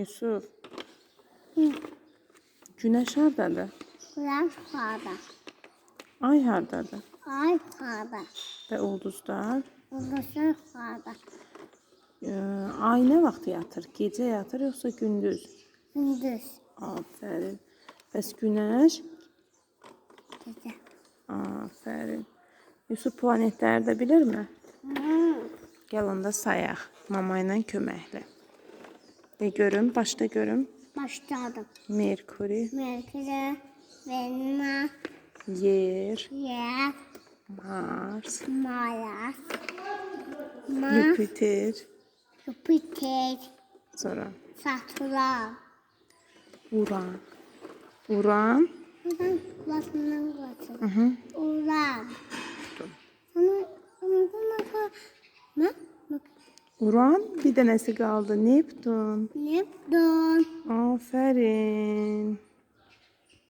Yusuf. Güneş hardadır? Güneş yukarıda. Ay hardadır? Ay yukarıda. Və ulduzlar? Ulduzlar yukarıda. Ee, ay nə vaxt yatır? Gecə yatır yoxsa gündüz? Gündüz. Aferin. Bəs günəş? Gece. Aferin. Yusuf planetləri də bilirmi? Hmm. Gəl onda sayaq mama ilə köməklə. De görüm, başda görüm. Başladım. Merkuri, Merkür, Venüs, Yer, Yer, Mars, Mars, Mars, Jüpiter, Jüpiter, sonra Satürn. Uran. Uran, Buradan kulakından kulaktan. hı Uran bir tanesi kaldı. Neptün. Neptün. Aferin.